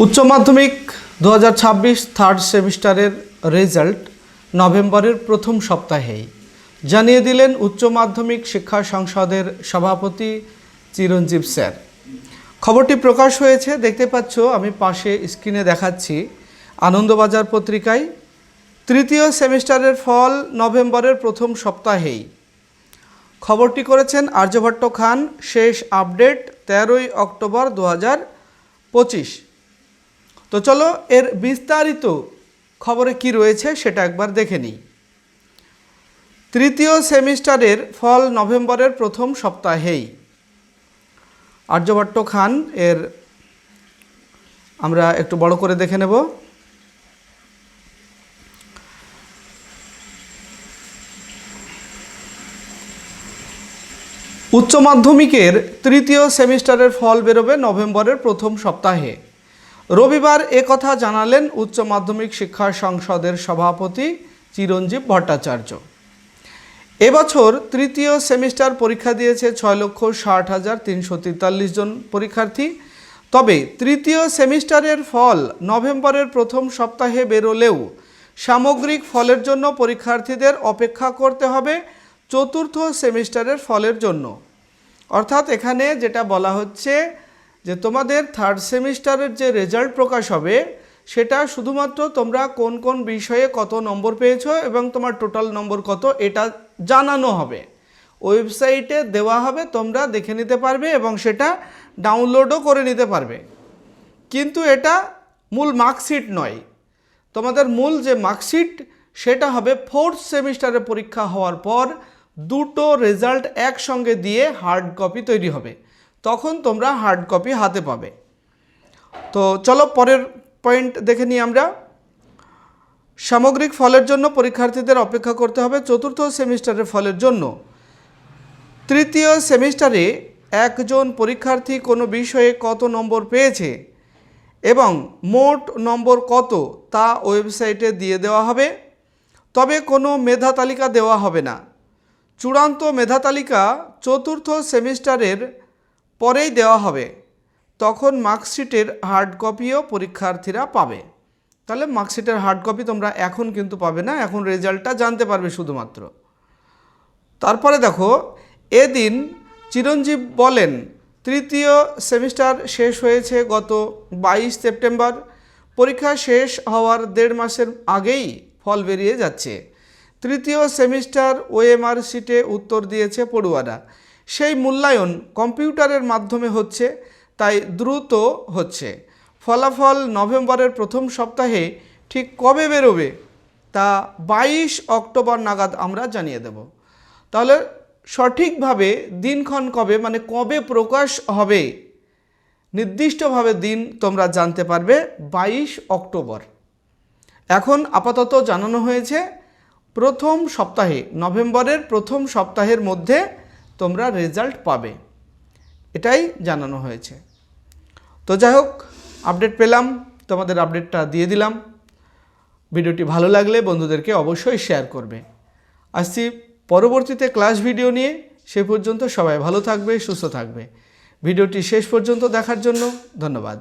উচ্চ মাধ্যমিক দু হাজার ছাব্বিশ থার্ড সেমিস্টারের রেজাল্ট নভেম্বরের প্রথম সপ্তাহেই। জানিয়ে দিলেন উচ্চ মাধ্যমিক শিক্ষা সংসদের সভাপতি চিরঞ্জীব স্যার। খবরটি প্রকাশ হয়েছে, দেখতে পাচ্ছ, আমি পাশে স্ক্রিনে দেখাচ্ছি আনন্দবাজার পত্রিকায়। তৃতীয় সেমিস্টারের ফল নভেম্বরের প্রথম সপ্তাহেই। খবরটি করেছেন আর্যভট্ট খান, শেষ আপডেট তেরোই অক্টোবর দু পঁচিশ। তো চলো এর বিস্তারিত খবরে কি রয়েছে সেটা একবার দেখে নিই। তৃতীয় সেমিস্টারের ফল নভেম্বরের প্রথম সপ্তাহেই। আর্যভট্ট খান এর আমরা একটু বড় করে দেখে নেব। উচ্চ মাধ্যমিকের তৃতীয় সেমিস্টারের ফল বেরোবে নভেম্বরের প্রথম সপ্তাহে। রবিবার কথা জানালেন উচ্চ মাধ্যমিক শিক্ষা সংসদের সভাপতি চিরঞ্জীব ভট্টাচার্য। এবছর তৃতীয় সেমিস্টার পরীক্ষা দিয়েছে ছয় লক্ষ ষাট হাজার তিনশো তেতাল্লিশ জন পরীক্ষার্থী। তবে তৃতীয় সেমিস্টারের ফল নভেম্বরের প্রথম সপ্তাহে বেরোলেও সামগ্রিক ফলের জন্য পরীক্ষার্থীদের অপেক্ষা করতে হবে চতুর্থ সেমিস্টারের ফলের জন্য। অর্থাৎ এখানে যেটা বলা হচ্ছে যে তোমাদের থার্ড সেমিস্টারের যে রেজাল্ট প্রকাশ হবে, সেটা শুধুমাত্র তোমরা কোন কোন বিষয়ে কত নম্বর পেয়েছ এবং তোমার টোটাল নম্বর কত, এটা জানানো হবে। ওয়েবসাইটে দেওয়া হবে, তোমরা দেখে নিতে পারবে এবং সেটা ডাউনলোডও করে নিতে পারবে। কিন্তু এটা মূল মার্কশিট নয়। তোমাদের মূল যে মার্কশিট সেটা হবে ফোর্থ সেমিস্টারে পরীক্ষা হওয়ার পর দুটো রেজাল্ট একসঙ্গে দিয়ে হার্ড কপি তৈরি হবে। তখন তোমরা হার্ড কপি হাতে পাবে। তো চলো পরের পয়েন্ট দেখে নিই আমরা। সামগ্রিক ফলের জন্য পরীক্ষার্থীদের অপেক্ষা করতে হবে চতুর্থ সেমিস্টারের ফলের জন্য। তৃতীয় সেমিস্টারে একজন পরীক্ষার্থী কোনো বিষয়ে কত নম্বর পেয়েছে এবং মোট নম্বর কত তা ওয়েবসাইটে দিয়ে দেওয়া হবে। তবে কোনো মেধা তালিকা দেওয়া হবে না। চূড়ান্ত মেধা তালিকা চতুর্থ সেমিস্টারের পরেই দেওয়া হবে। তখন মার্কশিটের হার্ড কপিও পরীক্ষার্থীরা পাবে। তাহলে মার্কশিটের হার্ড কপি তোমরা এখন কিন্তু পাবে না, এখন রেজাল্টটা জানতে পারবে শুধুমাত্র। তারপরে দেখো, এদিন চিরঞ্জীব বলেন, তৃতীয় সেমিস্টার শেষ হয়েছে গত বাইশ সেপ্টেম্বর। পরীক্ষা শেষ হওয়ার দেড় মাসের আগেই ফল বেরিয়ে যাচ্ছে। তৃতীয় সেমিস্টার ওএমআর সিটে উত্তর দিয়েছে পড়ুয়ারা। সেই মূল্যায়ন কম্পিউটারের মাধ্যমে হচ্ছে, তাই দ্রুত হচ্ছে। ফলাফল নভেম্বরের প্রথম সপ্তাহে ঠিক কবে বেরোবে, তা বাইশ অক্টোবর নাগাদ আমরা জানিয়ে দেব। তাহলে সঠিকভাবে দিনক্ষণ কবে মানে কবে প্রকাশ হবে, নির্দিষ্টভাবে দিন তোমরা জানতে পারবে বাইশ অক্টোবর। এখন আপাতত জানানো হয়েছে, প্রথম সপ্তাহে, নভেম্বরের প্রথম সপ্তাহের মধ্যে তোমরা রেজাল্ট পাবে। এটাই জানানো হয়েছে। তো যাই হোক আপডেট পেলাম, তোমাদের আপডেটটা দিয়ে দিলাম। ভিডিওটি ভালো লাগলে বন্ধুদেরকে অবশ্যই শেয়ার করবে। আসছি পরবর্তীতে ক্লাস ভিডিও নিয়ে। সে পর্যন্ত সবাই ভালো থাকবে, সুস্থ থাকবে। ভিডিওটি শেষ পর্যন্ত দেখার জন্য ধন্যবাদ।